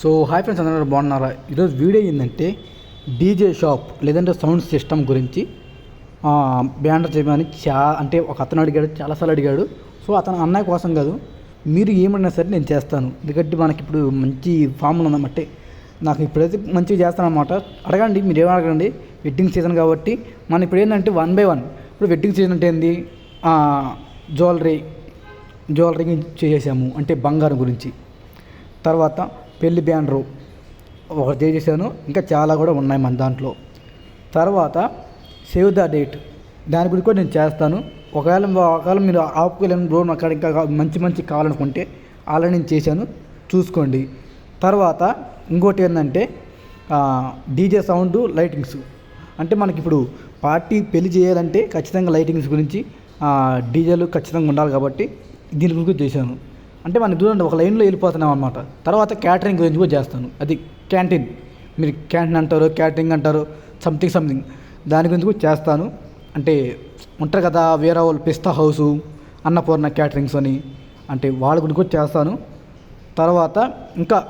So hi friends అందరూ బాగున్నారా? ఈరోజు వీడియో ఏంటంటే డీజే షాప్ లేదంటే సౌండ్ సిస్టమ్ గురించి. బ్యానర్ చేయమని చా అంటే ఒక అతను అడిగాడు చాలాసార్లు అడిగాడు. సో అతను అన్నయ్య కోసం కాదు మీరు ఏమన్నా సరే నేను చేస్తాను. ఎందుకంటే మనకి ఇప్పుడు మంచి ఫామ్లు ఉందన్నమాట నాకు ఇప్పుడైతే మంచిగా చేస్తాను అనమాట అడగండి మీరు ఏమని అడగండి. వెడ్డింగ్ సీజన్ కాబట్టి మనం ఇప్పుడు ఏంటంటే వన్ బై వన్ ఇప్పుడు వెడ్డింగ్ సీజన్ అంటే ఏంది? జ్యువెలరీ జ్యువెలరీ చేసాము అంటే బంగారం గురించి. తర్వాత పెళ్ళి బ్యానరు ఒకటి చేసేసాను ఇంకా చాలా కూడా ఉన్నాయి మన దాంట్లో. తర్వాత సేవ్ ద డేట్ దాని గురించి కూడా నేను చేస్తాను. ఒకవేళ ఒకవేళ మీరు ఆపుకోలేని రోడ్ అక్కడ ఇంకా మంచి మంచి కావాలనుకుంటే ఆల్రెడీ నేను చేశాను. చూసుకోండి. తర్వాత ఇంకోటి ఏంటంటే డీజే సౌండ్ లైటింగ్స్. అంటే మనకి ఇప్పుడు పార్టీ పెళ్ళి చేయాలంటే ఖచ్చితంగా లైటింగ్స్ గురించి డీజేలు ఖచ్చితంగా ఉండాలి కాబట్టి దీని గురించి చేశాను. అంటే మనం చూడండి ఒక లైన్లో వెళ్ళిపోతున్నాం అనమాట తర్వాత క్యాటరింగ్ గురించి కూడా చేస్తాను. అది క్యాంటీన్. మీరు క్యాంటీన్ అంటారు క్యాటరింగ్ అంటారు సంథింగ్ సంథింగ్ దాని గురించి కూడా చేస్తాను. అంటే ఉంటారు కదా వేరే వాళ్ళు పిస్తా హౌసు అన్నపూర్ణ క్యాటరింగ్స్ అని. అంటే వాళ్ళ గురించి కూడా చేస్తాను. తర్వాత ఇంకా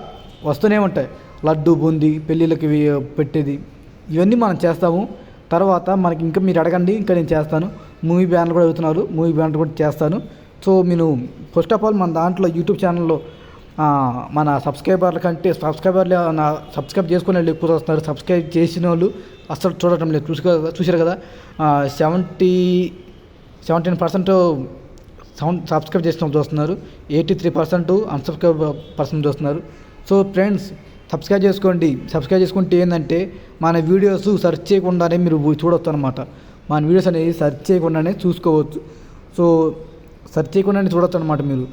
వస్తూనే ఉంటాయి. లడ్డు బూందీ పెళ్ళిళ్ళకి పెట్టేది. ఇవన్నీ మనం చేస్తాము. తర్వాత మనకి ఇంకా మీరు అడగండి. ఇంకా నేను చేస్తాను. మూవీ బ్యానర్ కూడా అవుతున్నారు మూవీ బ్యానర్ కూడా చేస్తాను. సో నేను ఫస్ట్ ఆఫ్ ఆల్ మన దాంట్లో యూట్యూబ్ ఛానల్లో మన సబ్స్క్రైబర్ల కంటే సబ్స్క్రైబర్లు నా సబ్స్క్రైబ్ చేసుకునే వాళ్ళు ఎక్కువ వస్తున్నారు. సబ్స్క్రైబ్ చేసిన వాళ్ళు అసలు చూడటం లేదు. చూసి చూసారు కదా? Seventy seventeen percent sound subscribe చేసిన వాళ్ళు చూస్తున్నారు. Eighty three percent unsubscribe percent చూస్తున్నారు. సో ఫ్రెండ్స్ సబ్స్క్రైబ్ చేసుకోండి. సబ్స్క్రైబ్ చేసుకుంటే ఏంటంటే మన వీడియోస్ సెర్చ్ చేయకుండానే మీరు చూడొచ్చు అనమాట మన వీడియోస్ అనేది సెర్చ్ చేయకుండానే చూసుకోవచ్చు. సో సెర్చ్ చేయకుండానే చూడొచ్చు అనమాట మీరు.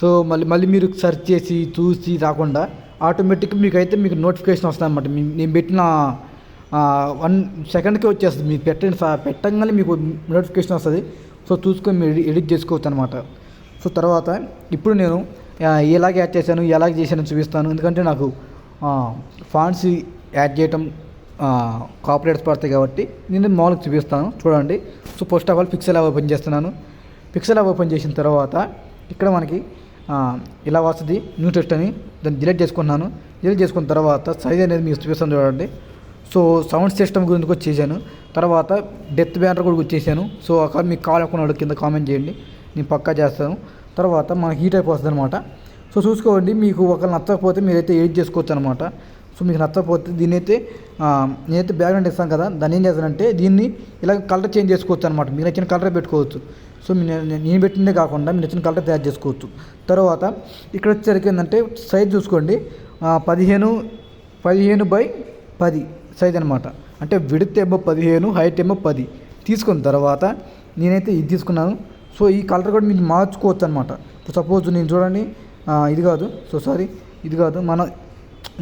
సో మళ్ళీ మళ్ళీ మీరు సెర్చ్ చేసి చూసి రాకుండా ఆటోమేటిక్గా మీకు అయితే మీకు నోటిఫికేషన్ వస్తుంది అనమాట నేను పెట్టిన వన్ సెకండ్కి వచ్చేస్తుంది. మీరు పెట్టండి పెట్టంగానే మీకు నోటిఫికేషన్ వస్తుంది. సో చూసుకొని మీరు ఎడిట్ చేసుకోవచ్చు అనమాట సో తర్వాత ఇప్పుడు నేను ఎలాగ యాడ్ చేశాను ఎలాగ చేశాను చూపిస్తాను. ఎందుకంటే నాకు ఫాంట్స్ యాడ్ చేయటం కాపరేట్స్ పడతాయి కాబట్టి నేను మామూలుగా చూపిస్తాను. చూడండి. So first of all pixel open చేస్తున్నాను. పిక్సెల్ ఓపెన్ చేసిన తర్వాత ఇక్కడ మనకి ఇలా వస్తుంది న్యూ టెస్ట్ అని. దాన్ని డిలీట్ చేసుకున్నాను డిలీట్ చేసుకున్న తర్వాత సైజ్ అనేది మీకు చూపిస్తాను చూడండి. సో సౌండ్ సిస్టమ్ గురించి కూడా చేశాను. తర్వాత డెత్ బ్యానర్ కూడా వచ్చేసాను సో అక్కడ మీకు కావాలనుకున్న కింద కామెంట్ చేయండి. నేను పక్కా చేస్తాను. తర్వాత మనకి హీట్ అయిపోతుంది అనమాట సో చూసుకోండి మీకు ఒకరు నచ్చకపోతే మీరైతే ఎడిట్ చేసుకోవచ్చు అనమాట సో మీకు నచ్చకపోతే దీన్ని అయితే నేనైతే బ్యాక్గ్రౌండ్ ఇస్తాను కదా. దాన్ని ఏం చేస్తానంటే దీన్ని ఇలా కలర్ చేంజ్ చేసుకోవచ్చు అనమాట మీరు నచ్చిన కలర్ పెట్టుకోవచ్చు. సో నేను పెట్టిందే కాకుండా మీరు నచ్చిన కలర్ తయారు చేసుకోవచ్చు. తర్వాత ఇక్కడ వచ్చేసరికి ఏంటంటే సైజ్ చూసుకోండి. పదిహేను పదిహేను బై పది సైజ్ అనమాట అంటే విడత్ ఏమో పదిహేను హైట్ ఏమో పది. తీసుకున్న తర్వాత నేనైతే ఇది తీసుకున్నాను. సో ఈ కలర్ కూడా మీరు మార్చుకోవచ్చు అనమాట సపోజ్ నేను చూడండి. ఇది కాదు. సో సారీ ఇది కాదు. మన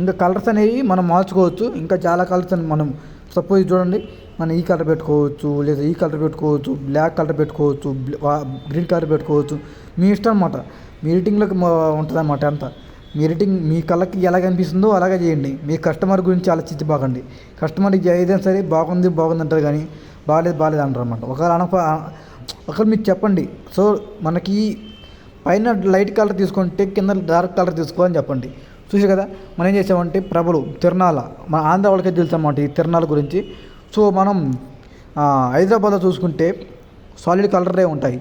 ఇంకా కలర్స్ అనేవి మనం మార్చుకోవచ్చు. ఇంకా చాలా కలర్స్ మనం సపోజ్ చూడండి మనం ఈ కలర్ పెట్టుకోవచ్చు లేదా ఈ కలర్ పెట్టుకోవచ్చు బ్లాక్ కలర్ పెట్టుకోవచ్చు గ్రీన్ కలర్ పెట్టుకోవచ్చు. మీ ఇష్టం అనమాట మీ ఎడిటింగ్లోకి ఉంటుంది అనమాట అంతా. మీ ఎడిటింగ్ మీ కళ్ళకి ఎలా కనిపిస్తుందో అలాగే చేయండి. మీ కస్టమర్ గురించి ఆలోచించి బాగండి కస్టమర్కి ఏదైనా సరే బాగుంది బాగుంది అంటారు కానీ బాగాలేదు బాగాలేదు అంటారు అనమాట ఒకవేళ అనప ఒకవేళ మీరు చెప్పండి. సో మనకి పైన లైట్ కలర్ తీసుకుంటే కింద డార్క్ కలర్ తీసుకోవాలని చెప్పండి. చూసారు కదా? మనం ఏం చేసామంటే ప్రభలు తిరణాల మన ఆంధ్ర వాళ్ళకే తెలుసు అన్నమాట ఈ తిరణాల గురించి. సో మనం హైదరాబాద్లో చూసుకుంటే సాలిడ్ కలరే ఉంటాయి.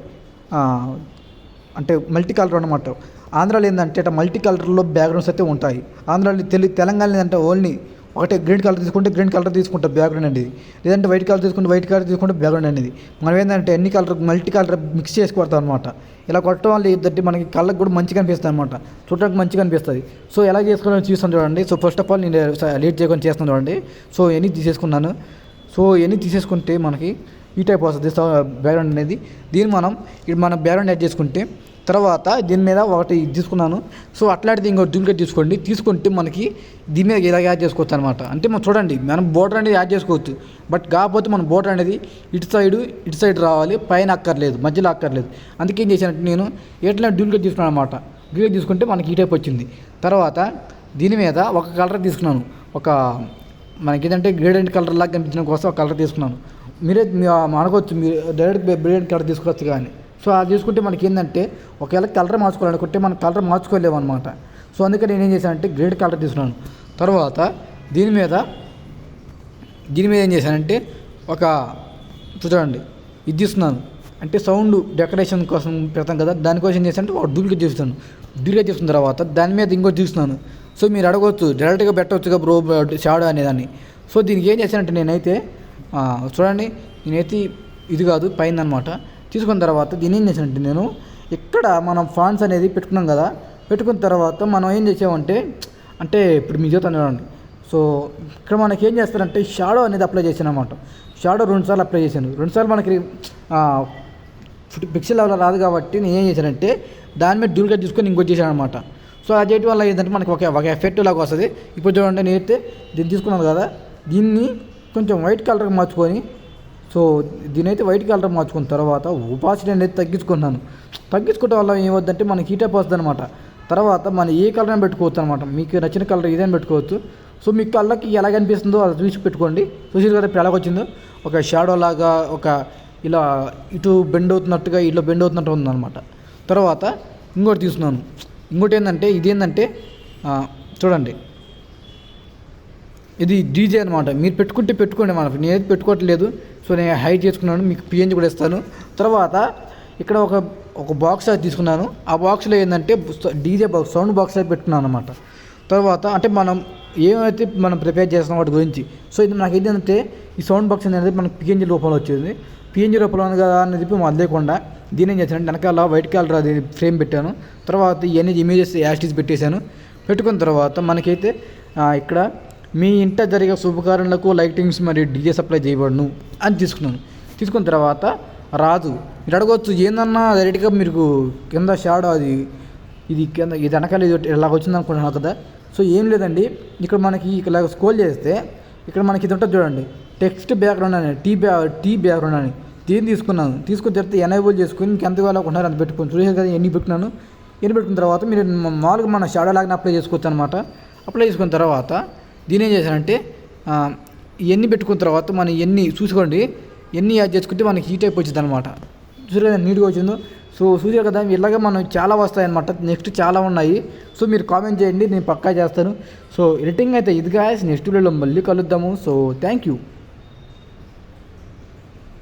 అంటే మల్టీ కలర్ అనమాట ఆంధ్రాలో ఏంటంటే అట్లా మల్టీ కలర్లో బ్యాక్గ్రౌండ్స్ అయితే ఉంటాయి. ఆంధ్రాలో తెలి తెలంగాణ ఏంటంటే ఓన్లీ ఒకటే గ్రీన్ కలర్ తీసుకుంటే గ్రీన్ కలర్ తీసుకుంటే బ్యాక్గ్రౌండ్ అనేది. లేదంటే వైట్ కలర్ తీసుకుంటే వైట్ కలర్ తీసుకుంటే బ్యాక్గ్రౌండ్ అనేది. మనం ఏంటంటే ఎన్ని కలర్ మల్టీ కలర్ మిక్స్ చేసి కొడతాం అనమాట ఇలా కొట్టడం వల్ల ఏంటంటే మనకి కలర్ కూడా మంచిగా అనిపిస్తుంది అనమాట చూడడానికి మంచిగా అనిపిస్తుంది. సో ఎలా చేసుకోవాలని చూస్తాను చూడండి. సో ఫస్ట్ ఆఫ్ ఆల్ నేను లేట్ చేయకుండా చేస్తాను చూడండి. సో ఎన్ని తీసేసుకున్నాను? సో ఎన్ని తీసేసుకుంటే మనకి ఈ టైప్ వస్తుంది బ్యాక్గ్రౌండ్ అనేది. దీన్ని మనం ఇప్పుడు మనం బ్యాక్గ్రౌండ్ యాడ్ చేసుకుంటే తర్వాత దీని మీద ఒకటి తీసుకున్నాను. సో అట్లాంటిది ఇంకో డూప్లికేట్ తీసుకోండి. తీసుకుంటే మనకి దీని మీద ఇలా యాడ్ చేసుకోవచ్చు అనమాట అంటే మనం చూడండి మనం బోర్డర్ అనేది యాడ్ చేసుకోవచ్చు. బట్ కాకపోతే మన బోర్డర్ అనేది ఇటు సైడ్ ఇటు సైడ్ రావాలి. పైన అక్కర్లేదు మధ్యలో అక్కర్లేదు. అందుకే ఏం చేశానంటే నేను ఎట్లా డూప్లికేట్ తీసుకున్నాను అనమాట డూప్లికేట్ తీసుకుంటే మనకి ఈ టైప్ వచ్చింది. తర్వాత దీని మీద ఒక కలర్ తీసుకున్నాను. ఒక మనకి ఏంటంటే గ్రేడెంట్ కలర్ లాగా కనిపించడం కోసం ఒక కలర్ తీసుకున్నాను. మీరే అనుకోవచ్చు మీరు డైరెక్ట్ బ్రిలియంట్ కలర్ తీసుకోవచ్చు కానీ. సో అది తీసుకుంటే మనకి ఏంటంటే ఒకవేళ కలర్ మార్చుకోవాలనుకుంటే మనం కలర్ మార్చుకోలేము అనమాట సో అందుకని నేను ఏం చేశానంటే గ్రేడ్ కలర్ తీసుకున్నాను. తర్వాత దీని మీద దీని మీద ఏం చేశానంటే ఒక చూడండి ఇది తీసుకున్నాను. అంటే సౌండ్ డెకరేషన్ కోసం పెడతాం కదా దానికోసం ఏం చేశానంటే ఒక డూప్లికేట్ చేస్తాను డూప్లికేట్ చేసిన తర్వాత దాని మీద ఇంకోటి చూస్తున్నాను సో మీరు అడగవచ్చు డైరెక్ట్గా పెట్టవచ్చుగా బ్రో షాడో అనేదాన్ని. సో దీనికి ఏం చేశానంటే నేనైతే చూడండి నేనైతే ఇది కాదు పైన అనమాట తీసుకున్న తర్వాత దీన్ని ఏం చేశానంటే నేను ఇక్కడ మనం ఫాన్స్ అనేది పెట్టుకున్నాం కదా పెట్టుకున్న తర్వాత మనం ఏం చేసామంటే అంటే ఇప్పుడు మీ జీవితం చూడండి. సో ఇక్కడ మనకి ఏం చేస్తారంటే షాడో అనేది అప్లై చేశాను అనమాట షాడో రెండుసార్లు అప్లై చేశాను. రెండుసార్లు మనకి పిక్సెల్ లెవెల్ రాదు కాబట్టి నేను ఏం చేశానంటే దాని మీద డ్యూల్గా తీసుకొని ఇంకోటి చేశాను అనమాట సో అది చేయటం వల్ల ఏంటంటే మనకి ఒక ఒక ఎఫెక్ట్ లాగా వస్తుంది. ఇప్పుడు చూడండి నేనైతే దీన్ని తీసుకున్నాను కదా దీన్ని కొంచెం వైట్ కలర్కి మార్చుకొని సో దీనైతే వైట్ కలర్ మార్చుకున్న తర్వాత ఉపాసిటీ అనేది తగ్గించుకున్నాను. తగ్గించుకోవడం వల్ల ఏమవుద్దంటే మనకి హీటప్ వస్తుంది అనమాట తర్వాత మనం ఏ కలర్ అయినా పెట్టుకోవచ్చు అనమాట మీకు నచ్చిన కలర్ ఏదైనా పెట్టుకోవచ్చు. సో మీ కళ్ళకి ఎలా కనిపిస్తుందో అది చూసి పెట్టుకోండి. చూసి కదా ఇప్పుడు ఎలాగొచ్చిందో ఒక షాడో లాగా ఒక ఇలా ఇటు బెండ్ అవుతున్నట్టుగా ఇట్లా బెండ్ అవుతున్నట్టు ఉందన్నమాట. తర్వాత ఇంకోటి తీసుకున్నాను. ఇంకోటి ఏంటంటే ఇదేంటంటే చూడండి. ఇది డీజే అనమాట మీరు పెట్టుకుంటే పెట్టుకోండి మనకు నేనైతే పెట్టుకోవట్లేదు సో నేను హైట్ చేసుకున్నాను మీకు పిఎన్జి కూడా ఇస్తాను. తర్వాత ఇక్కడ ఒక ఒక బాక్స్ అది తీసుకున్నాను. ఆ బాక్స్లో ఏంటంటే డీజే బాక్స్ సౌండ్ బాక్స్ అయితే పెట్టుకున్నాను అనమాట తర్వాత అంటే మనం ఏమైతే మనం ప్రిపేర్ చేస్తున్నాం వాటి గురించి. సో ఇది నాకు ఏంటంటే ఈ సౌండ్ బాక్స్ అనేది మనకు పిఎన్జి రూపంలో వచ్చేది. పిఎన్జి రూపంలో ఉంది కదా అని చెప్పి వదిలేకుండా దీని ఏం చేశాను వెనకాల వైట్ కలర్ అది ఫ్రేమ్ పెట్టాను. తర్వాత ఇవన్నీ ఇమేజెస్ యాస్టీస్ పెట్టేశాను. పెట్టుకున్న తర్వాత మనకైతే ఇక్కడ మీ ఇంట జరిగే శుభకార్యాలకు లైటింగ్స్ మరియు డీజే సప్లై చేయబడును అని తీసుకున్నాను. తీసుకున్న తర్వాత రాజు మీరు అడగవచ్చు ఏందన్నా డైరెక్ట్గా మీకు కింద షాడో అది ఇది కింద ఇది వెనకాల ఇది ఇలాగ వచ్చింది అనుకుంటున్నాను కదా. సో ఏం లేదండి ఇక్కడ మనకి ఇలా స్కోల్ చేస్తే ఇక్కడ మనకి ఇది ఉంటుంది చూడండి. టెక్స్ట్ బ్యాక్గ్రౌండ్ అని టీ బ్యా టీ బ్యాక్గ్రౌండ్ అని. దీన్ని తీసుకున్నాను. తీసుకున్న తర్వాత ఎనేబుల్ చేసుకుని ఇంకెంత కావాలనుకుంటున్నారు అంత పెట్టుకుని చూసారు కదా ఎన్ని పెట్టుకున్నాను. ఎన్ని పెట్టుకున్న తర్వాత మీరు మామూలుగా మన షాడో లాగానే అప్లై చేసుకోవచ్చు అనమాట అప్లై చేసుకున్న తర్వాత దీని ఏం చేశానంటే ఇవన్నీ పెట్టుకున్న తర్వాత మనం ఎన్ని చూసుకోండి ఎన్ని యాడ్ చేసుకుంటే మనకి హీట్ అయిపోయి వచ్చింది అనమాట చూసారు కదా నీట్గా వచ్చిందో? సో చూసారు కదా ఇలాగ మనం చాలా వస్తాయన్నమాట నెక్స్ట్ చాలా ఉన్నాయి. సో మీరు కామెంట్ చేయండి నేను పక్కా చేస్తాను. సో ఎడిటింగ్ అయితే ఇది గాయస్ నెక్స్ట్ వీడియోలో మళ్ళీ కలుద్దాము. So thank you